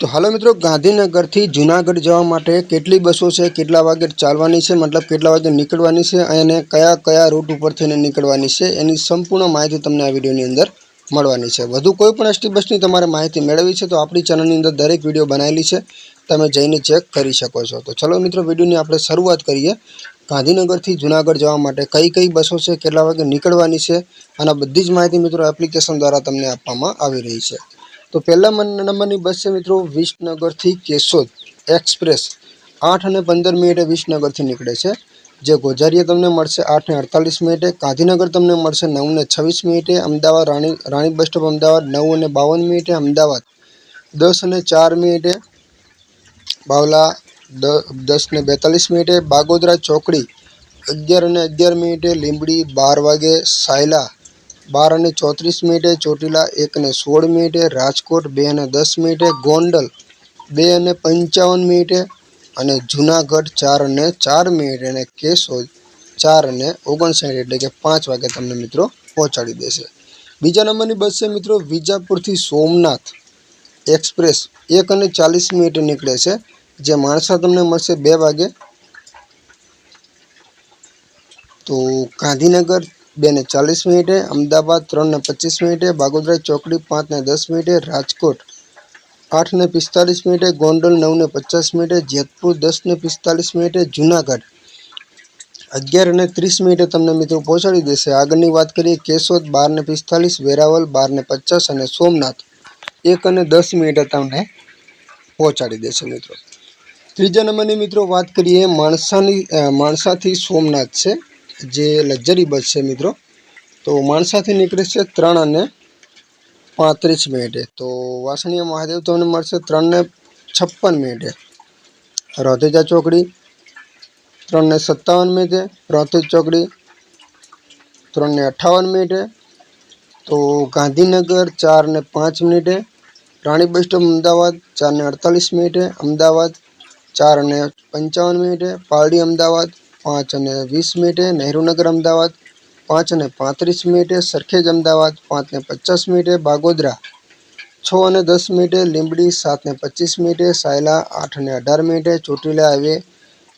તો હાલો મિત્રો, ગાંધીનગરથી જુનાગઢ જવા માટે કેટલી બસો છે, કેટલા વાગે ચાલવાની છે, મતલબ કેટલા વાગે નીકળવાની છે અને કયા કયા રૂટ ઉપરથી એને નીકળવાની છે, એની સંપૂર્ણ માહિતી તમને આ વિડીયોની અંદર મળવાની છે. વધુ કોઈ પણ એસટી બસની તમારે માહિતી મેળવવી છે, તો આપણી ચેનલની અંદર દરેક વીડિયો બનાવેલી છે, તમે જઈને ચેક કરી શકો છો. તો ચલો મિત્રો, વિડીયોની આપણે શરૂઆત કરીએ. ગાંધીનગરથી જુનાગઢ જવા માટે કઈ કઈ બસો છે, કેટલા વાગે નીકળવાની છે અને બધી જ માહિતી મિત્રો એપ્લિકેશન દ્વારા તમને આપવામાં આવી રહી છે. તો પહેલા નંબરની બસ છે મિત્રો વિસનગરથી કેશોદ એક્સપ્રેસ. આઠ અને પંદર મિનિટે વિસનગરથી નીકળે છે. જે ગોઝારીએ તમને મળશે આઠ ને અડતાલીસ મિનિટે. ગાંધીનગર તમને મળશે નવ ને છવ્વીસ મિનિટે. અમદાવાદ રાણી રાણી બસ સ્ટોપ અમદાવાદ નવ અને બાવન મિનિટે. અમદાવાદ દસ અને ચાર મિનિટે. બાવલા દસ ને બેતાલીસ મિનિટે. બાગોદરા ચોકડી અગિયાર અને અગિયાર મિનિટે. લીંબડી બાર વાગે સાયલા બાર અને ચોત્રીસ મિનિટે ચોટીલા, એક અને સોળ મિનિટે રાજકોટ, બે અને દસ મિનિટે ગોંડલ, બે અને પંચાવન મિનિટે અને જુનાગઢ, ચાર અને ચાર મિનિટે અને કેશોદ, ચાર અને ઓગણસાઠ એટલે કે પાંચ વાગે તમને મિત્રો પહોંચાડી દેશે. બીજા નંબરની બસ છે મિત્રો વિજાપુરથી સોમનાથ એક્સપ્રેસ, એક અને ચાલીસ મિનિટે નીકળે છે. જે માણસા તમને મળશે બે વાગે. તો ગાંધીનગર બે ને ચાલીસ મિનિટે, અમદાવાદ ત્રણ ને પચીસ મિનિટે બાગોદરા ચોકડી પાંચ ને દસ મિનિટે, રાજકોટ આઠ ને પિસ્તાલીસ મિનિટે, ગોંડલ નવ ને પચાસ મિનિટે, જેતપુર દસ ને પિસ્તાલીસ મિનિટે, જુનાગઢ અગિયાર અને ત્રીસ મિનિટે તમને મિત્રો પહોંચાડી દેશે. આગળની વાત કરીએ કેશોદ બાર ને પિસ્તાલીસ વેરાવલ બાર ને પચાસ અને સોમનાથ એક અને દસ મિનિટે તમને પહોંચાડી દેશે મિત્રો. ત્રીજા નંબરની મિત્રો વાત કરીએ માણસાની માણસાથી સોમનાથ છે. જે લક્ઝરી બસ છે મિત્રો, તો માણસાથી નીકળે છે ત્રણ અને પાંત્રીસ મિનિટે. તો વાસણીયા મહાદેવ તમને મળશે ત્રણ ને છપ્પન મિનિટે. રોધેજા ચોકડી, ત્રણ ને સત્તાવન મિનિટે. રોધેજ ચોકડી, ત્રણ ને અઠ્ઠાવન મિનિટે. તો ગાંધીનગર ચાર ને પાંચ મિનિટે. રાણી બસ સ્ટોપ અમદાવાદ ચાર ને અડતાલીસ મિનિટે. અમદાવાદ ચાર અને પંચાવન મિનિટે. પારડી અમદાવાદ પાંચ અને વીસ મિનિટે નહેરુનગર અમદાવાદ, પાંચ અને પાંત્રીસ મિનિટે સરખેજ અમદાવાદ, પાંચ ને પચાસ મિનિટે બાગોદરા, છ અને દસ મિનિટે લીંબડી, સાત ને પચીસ મિનિટે સાયલા, આઠ અને અઢાર મિનિટે ચોટીલા હાઈવે,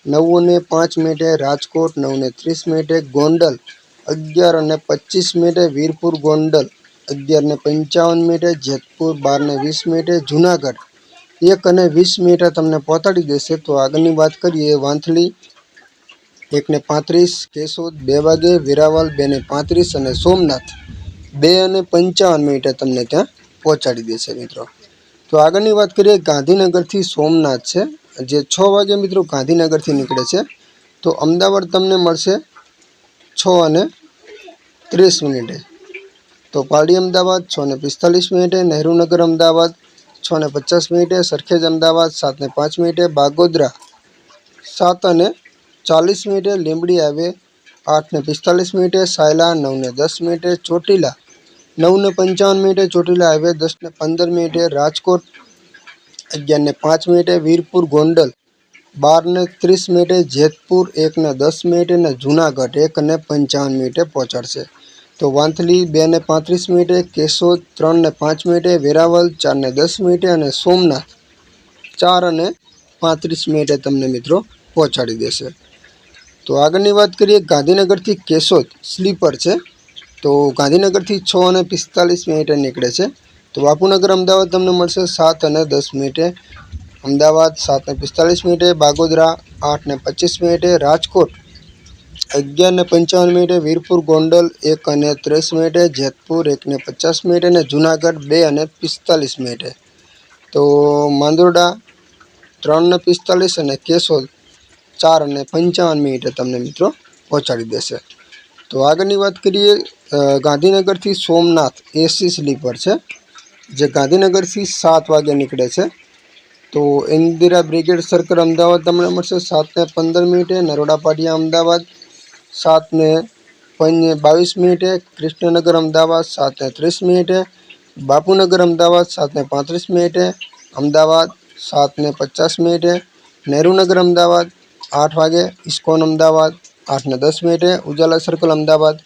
નવ અને પાંચ મિનિટે રાજકોટ, નવ ને ત્રીસ મિનિટે ગોંડલ, અગિયાર અને પચીસ મિનિટે વીરપુર ગોંડલ, અગિયાર ને પંચાવન મિનિટે જેતપુર, બાર ને વીસ મિનિટે જુનાગઢ. એક અને વીસ મિનિટે તમને પહોંચાડી દેશે તો આગળની વાત કરીએ વાંથલી. એક ને પાંત્રીસ, કેશોદ બે વાગે, વેરાવલ બેને પાંત્રીસ અને સોમનાથ બે અને પંચાવન મિનિટે તમને ત્યાં પહોંચાડી દેશે મિત્રો. તો આગળની વાત કરીએ, ગાંધીનગરથી સોમનાથ છે. જે છ વાગે મિત્રો ગાંધીનગરથી નીકળે છે. તો અમદાવાદ તમને મળશે છ અને ત્રીસ મિનિટે. તો પારડી અમદાવાદ છ ને પિસ્તાલીસ મિનિટે નહેરુનગર અમદાવાદ છ ને પચાસ મિનિટે, સરખેજ અમદાવાદ સાત ને પાંચ મિનિટે, બાગોદરા સાત અને ચાલીસ મિનિટે લીંબડી આવે, આઠને પિસ્તાલીસ મિનિટે સાયલા, નવને દસ મિનિટે ચોટીલા, નવને પંચાવન મિનિટે ચોટીલા હાઈવે દસને પંદર મિનિટે રાજકોટ, અગિયારને પાંચ મિનિટે વીરપુર, ગોંડલ, બારને ત્રીસ મિનિટે જેતપુર, એકને દસ મિનિટે ને જુનાગઢ, એકને પંચાવન મિનિટે પહોંચાડશે. તો વાંથલી, બેને પાંત્રીસ મિનિટે કેશોદ, ત્રણને પાંચ મિનિટે વેરાવલ ચારને દસ મિનિટે અને સોમનાથ ચાર અને પાંત્રીસ મિનિટે તમને મિત્રો પહોંચાડી દેશે. તો આગળની વાત કરીએ, ગાંધીનગરથી કેશોદ સ્લીપર છે. તો ગાંધીનગરથી છ અને પિસ્તાલીસ મિનિટે નીકળે છે. તો બાપુનગર અમદાવાદ તમને મળશે સાત અને દસ મિનિટે. અમદાવાદ સાત ને પિસ્તાલીસ મિનિટે, બાગોદરા આઠ ને પચીસ મિનિટે, રાજકોટ અગિયાર ને પંચાવન મિનિટે, વીરપુર ગોંડલ એક અને ત્રીસ મિનિટે, જેતપુર એક ને પચાસ મિનિટે અને જુનાગઢ બે અને પિસ્તાલીસ મિનિટે. તો માંદોરડા ત્રણ ને પિસ્તાલીસ અને કેશોદ ચાર અને પંચાવન મિનિટે તમને મિત્રો પહોંચાડી દેશે. તો આગળની વાત કરીએ ગાંધીનગરથી સોમનાથ એસી સ્લીપર છે, જે ગાંધીનગરથી સાત વાગે નીકળે છે. તો ઇન્દિરા બ્રિગેડ સર્કલ અમદાવાદ તમને મળશે સાત ને પંદર મિનિટે, નરોડા પાટિયા અમદાવાદ સાત ને બાવીસ મિનિટે, કૃષ્ણનગર અમદાવાદ સાત ને ત્રીસ મિનિટે, બાપુનગર અમદાવાદ સાત ને પાંત્રીસ મિનિટે, અમદાવાદ સાત ને પચાસ મિનિટે, નહેરુનગર અમદાવાદ આઠ વાગે ઇસ્કોન અમદાવાદ આઠ ને દસ મિનિટે ઉજાલા સર્કલ અમદાવાદ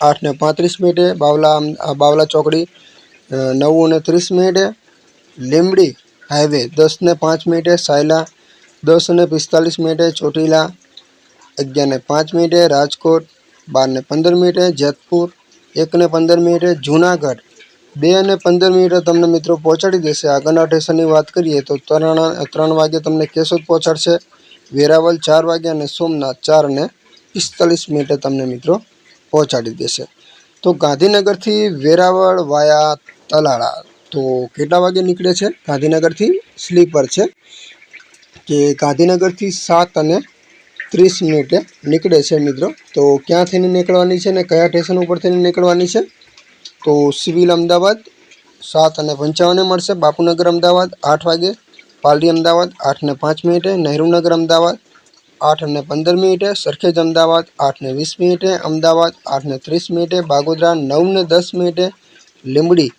આઠ ને પાંત્રીસ મિનિટે બાવલા બાવલા ચોકડી નવું ને ત્રીસ મિનિટે લીંબડી હાઈવે દસ ને પાંચ મિનિટે સાયલા દસ અને પિસ્તાલીસ મિનિટે ચોટીલા અગિયાર ને પાંચ મિનિટે રાજકોટ બાર ને પંદર મિનિટે જેતપુર એક ને પંદર મિનિટે જૂનાગઢ બે અને પંદર મિનિટે તમને મિત્રો પહોંચાડી દેશે. આગળના સ્ટેશનની વાત કરીએ તો ત્રણ ત્રણ વાગે તમને કેશોદ પહોંચાડશે. વેરાવળ ચાર વાગે અને સોમનાથ ચાર અને પિસ્તાલીસ મિનિટે તમને મિત્રો પહોંચાડી દેશે. તો ગાંધીનગરથી વેરાવળ વાયા તલાળા. તો કેટલા વાગે નીકળે છે? ગાંધીનગરથી સ્લીપર છે. કે ગાંધીનગરથી સાત અને ત્રીસ મિનિટે નીકળે છે મિત્રો. તો ક્યાંથી નીકળવાની છે ને કયા સ્ટેશન ઉપરથી નીકળવાની છે? તો સિવિલ અમદાવાદ સાત અને પંચાવને મળશે. બાપુનગર અમદાવાદ આઠ વાગે પાલડી અમદાવાદ, આઠ ને પાંચ મિનિટે નહેરુનગર અમદાવાદ, આઠ અને પંદર મિનિટે સરખેજ અમદાવાદ, આઠ ને વીસ મિનિટે અમદાવાદ, આઠ ને ત્રીસ મિનિટે બાગોદરા, નવ ને દસ મિનિટે લીંબડી,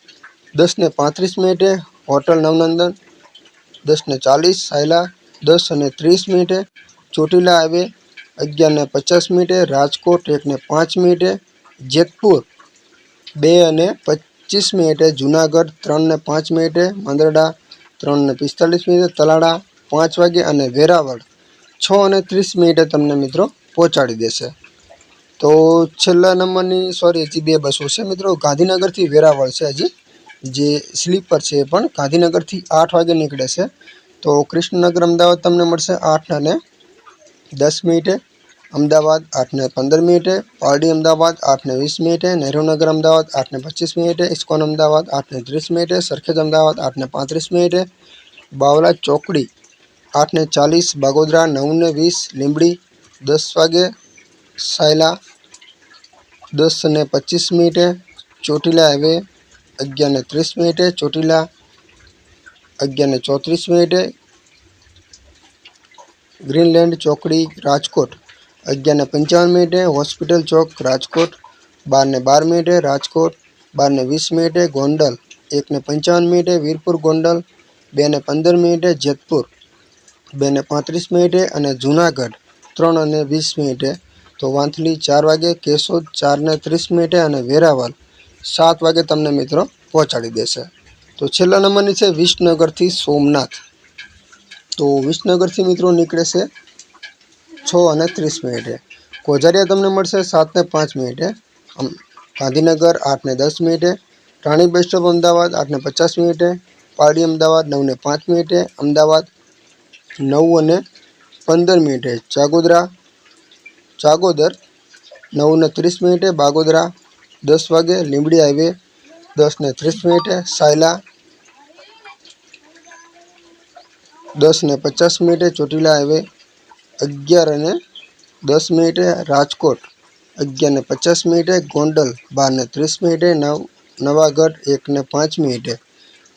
દસ ને પાંત્રીસ મિનિટે હોટલ નવનંદન, દસ ને ચાલીસ સાયલા, દસ અને ત્રીસ મિનિટે ચોટીલા હાઈવે, અગિયાર ને પચાસ મિનિટે રાજકોટ, એક ને પાંચ મિનિટે જેતપુર, બે અને પચીસ મિનિટે જુનાગઢ, ત્રણ ને પાંચ મિનિટે મંદરડા ત્રણ ને પિસ્તાલીસ મિનિટે તલાડા પાંચ વાગે અને વેરાવળ છ અને ત્રીસ મિનિટે તમને મિત્રો પહોંચાડી દેશે. તો છેલ્લા નંબરની સોરી હજી બે બસો છે મિત્રો. ગાંધીનગરથી વેરાવળ છે હજી. જે સ્લીપર છે એ પણ ગાંધીનગરથી આઠ વાગે નીકળે છે. તો કૃષ્ણનગર અમદાવાદ તમને મળશે આઠ અને દસ મિનિટે અમદાવાદ આઠને પંદર મિનિટે, પારડી અમદાવાદ આઠને વીસ મિનિટે નહેરુનગર અમદાવાદ આઠને પચીસ મિનિટે, ઇસ્કોન અમદાવાદ આઠને ત્રીસ મિનિટે, સરખેજ અમદાવાદ આઠને પાંત્રીસ મિનિટે બાવલા ચોકડી આઠને ચાલીસ, બાગોદરા નવને વીસ, લીંબડી દસ વાગે, સાયલા દસ ને પચીસ મિનિટે, ચોટીલા હાઈવે અગિયાર ને ત્રીસ મિનિટે, ચોટીલા અગિયાર ને ચોત્રીસ મિનિટે, ગ્રીનલેન્ડ ચોકડી રાજકોટ અગિયાર ને પંચાવન મિનિટે હોસ્પિટલ ચોક, રાજકોટ. બાર ને બાર મિનિટે રાજકોટ. બાર ને વીસ મિનિટે ગોંડલ. એક ને પંચાવન મિનિટે વીરપુર ગોંડલ. બે ને પંદર મિનિટે જેતપુર. બે ને પાંત્રીસ મિનિટે અને જૂનાગઢ. ત્રણ અને વીસ મિનિટે તો વાંથલી ચાર વાગે, કેશોદ ચાર ને ત્રીસ મિનિટે અને વેરાવળ. સાત વાગે તમને મિત્રો પહોંચાડી દેશે. તો છેલ્લા નંબરની છે વિસનગરથી સોમનાથ. તો વિસનગરથી મિત્રો નીકળે છે છ અને ત્રીસ મિનિટે કોજારિયા તમને મળશે સાત ને પાંચ મિનિટે અમ ગાંધીનગર આઠ ને દસ મિનિટે રાણી બસ સ્ટોપ અમદાવાદ આઠ ને પચાસ મિનિટે પારડી અમદાવાદ નવ ને પાંચ મિનિટે અમદાવાદ નવ અને પંદર મિનિટે ચાગોદરા ચાગોદર નવ ને ત્રીસ મિનિટે બાગોદરા દસ વાગે લીંબડી હાઈવે દસ ને ત્રીસ મિનિટે સાયલા દસ ને પચાસ મિનિટે ચોટીલા હાઈવે અગિયાર અને દસ મિનિટે રાજકોટ, અગિયાર ને પચાસ મિનિટે ગોંડલ, બાર ને ત્રીસ મિનિટે નવ, નવાગઢ, એક ને પાંચ મિનિટે.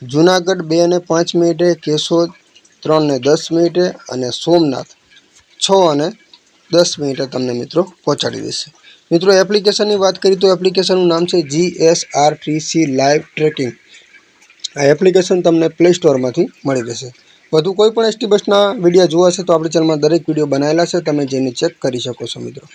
જુનાગઢ, બે અને પાંચ મિનિટે, કેશોદ, ત્રણ ને દસ મિનિટે અને સોમનાથ, છ અને દસ મિનિટે તમને મિત્રો પહોંચાડી દેશે. મિત્રો, એપ્લિકેશનની વાત કરીએ તો એપ્લિકેશનનું નામ છે G S R T C live tracking આ એપ્લિકેશન તમને પ્લે સ્ટોરમાંથી મળી રહેશે. વધુ કોઈ પણ એસટી બસના વીડિયો જોવા છે તો આપણી ચેનલમાં દરેક વીડિયો બનાવેલા છે, તમે જઈને ચેક કરી શકો છો મિત્રો.